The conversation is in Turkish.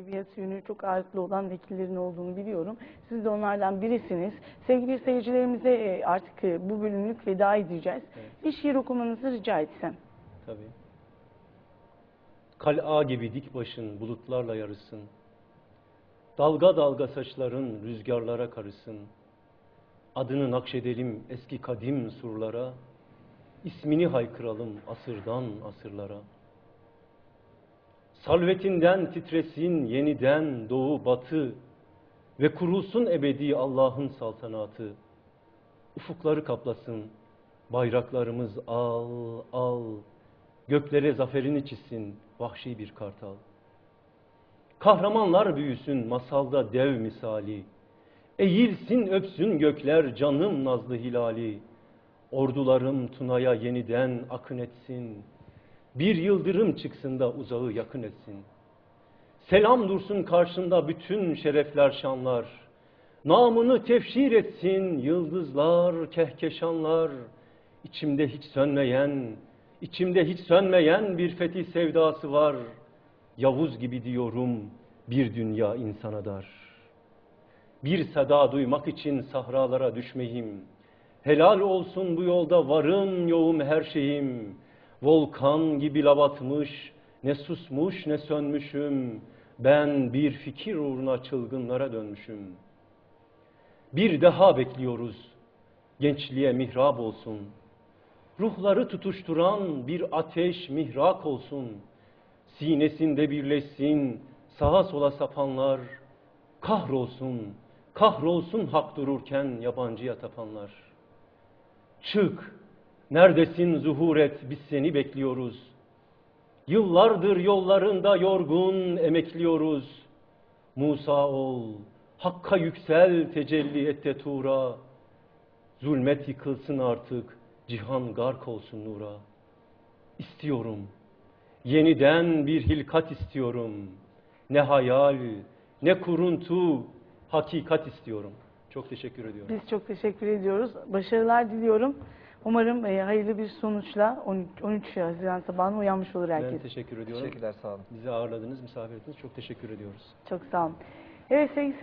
maneviyatı yönü çok ağırlıklı olan vekillerin olduğunu biliyorum. Siz de onlardan birisiniz. Sevgili seyircilerimize e, artık e, bu bölümlük veda edeceğiz. Evet. Bir şiir okumanızı rica etsem. Tabii. Kal'a gibi dik başın bulutlarla yarısın. Dalga dalga saçların rüzgarlara karısın. Adını nakşedelim eski kadim surlara. İsmini haykıralım asırdan asırlara. Salvetinden titresin yeniden doğu batı ve kurulsun ebedi Allah'ın saltanatı. Ufukları kaplasın bayraklarımız al al. Göklere zaferini çizsin vahşi bir kartal. Kahramanlar büyüsün masalda dev misali. Eğilsin öpsün gökler canım nazlı hilali. Ordularım Tuna'ya yeniden akın etsin. Bir yıldırım çıksın da uzağı yakın etsin. Selam dursun karşında bütün şerefler şanlar. Namını tefşir etsin yıldızlar, kehkeşanlar. İçimde hiç sönmeyen, içimde hiç sönmeyen bir fetih sevdası var. Yavuz gibi diyorum bir dünya insana dar. Bir seda duymak için sahralara düşmeyim. Helal olsun bu yolda varım yoğum her şeyim. Volkan gibi lav atmış, ne susmuş ne sönmüşüm. Ben bir fikir uğruna çılgınlara dönmüşüm. Bir daha bekliyoruz. Gençliğe mihrap olsun. Ruhları tutuşturan bir ateş mihrak olsun. Sinesinde birleşsin sağa sola sapanlar. Kahrolsun, kahrolsun hak dururken yabancıya tapanlar. Çık, neredesin zuhur et, biz seni bekliyoruz. Yıllardır yollarında yorgun emekliyoruz. Musa ol, Hakka yüksel tecelli et de tura. Zulmet yıkılsın artık, cihan gark olsun nura. İstiyorum, yeniden bir hilkat istiyorum. Ne hayal, ne kuruntu, hakikat istiyorum. Çok teşekkür ediyorum. Biz çok teşekkür ediyoruz. Başarılar diliyorum. Umarım e, hayırlı bir sonuçla 13, 13 Haziran sabahına uyanmış olur Ben herkes. teşekkür ediyorum. Teşekkürler sağ olun. Bizi ağırladınız, misafir ettiniz. Çok teşekkür ediyoruz. Çok sağ olun. Evet sevgili